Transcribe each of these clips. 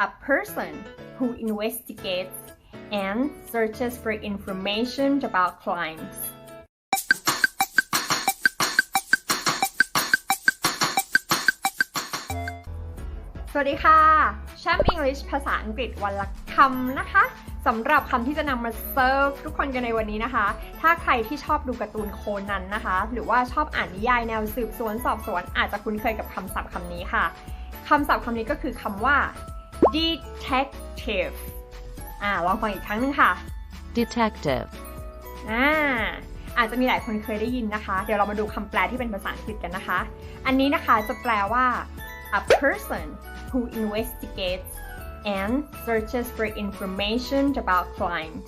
a person who investigates and searches for information about crimes สวัสดีค่ะแชมป์ English ภาษาอังกฤษวันละคำนะคะ สำหรับคำที่จะนำมาเซิร์ฟทุกคนกันในวันนี้นะคะ ถ้าใครที่ชอบดูการ์ตูนโคนันนะคะ หรือว่าชอบอ่านนิยายแนวสืบสวนสอบสวนอาจจะคุ้นเคยกับคำศัพท์คำนี้ค่ะ คำศัพท์คำนี้ก็คือคำว่า detective อ่าลองฟังอีกครั้งหนึงค่ะ detective, อ่าอาจจะมีหลายคนเคยได้ยินนะคะ เดี๋ยวเรามาดูคำแปลที่เป็นภาษาอังกฤษกันนะคะ อันนี้นะคะจะแปลว่า a person who investigates and searches for information about crimes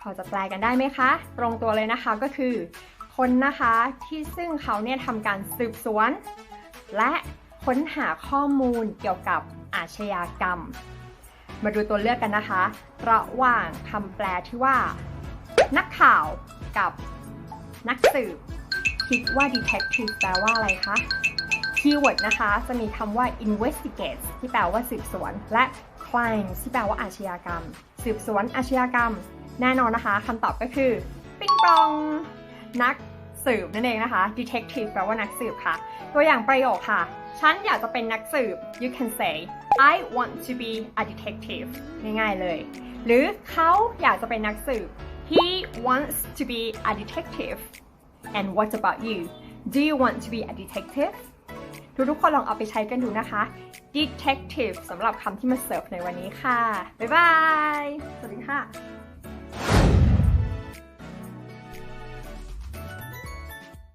พอจะแปลกันได้ไหมคะ ตรงตัวเลยนะคะก็คือ คนนะคะที่ซึ่งเขาเนี่ยทำการสืบสวน และค้นหาข้อมูลเกี่ยวกับ อาชญากรรม มาดูตัวเลือกกันนะคะ ระหว่างคำแปลที่ว่า นักข่าวกับนักสืบ คิดว่า detective แปลว่าอะไรคะคีย์เวิร์ดนะคะ จะมีคำว่า investigate ที่แปลว่าสืบสวน และ crime ที่แปลว่าอาชญากรรม สืบสวนอาชญากรรม แน่นอนนะคะคำตอบก็คือ ปิงปอง นัก สืบนั่นเองนะคะ detective แปลว่านักสืบค่ะ ตัวอย่างประโยคค่ะ ฉันอยากจะเป็นนักสืบ you can say I want to be a detective ง่ายๆเลย หรือเขาอยากจะเป็นนักสืบ he wants to be a detective and what about you do you want to be a detective ทุกๆคนลองเอาไปใช้กันดูนะคะ detective สำหรับคำที่มาเสิร์ฟในวันนี้ค่ะ บ๊ายบาย สวัสดีค่ะ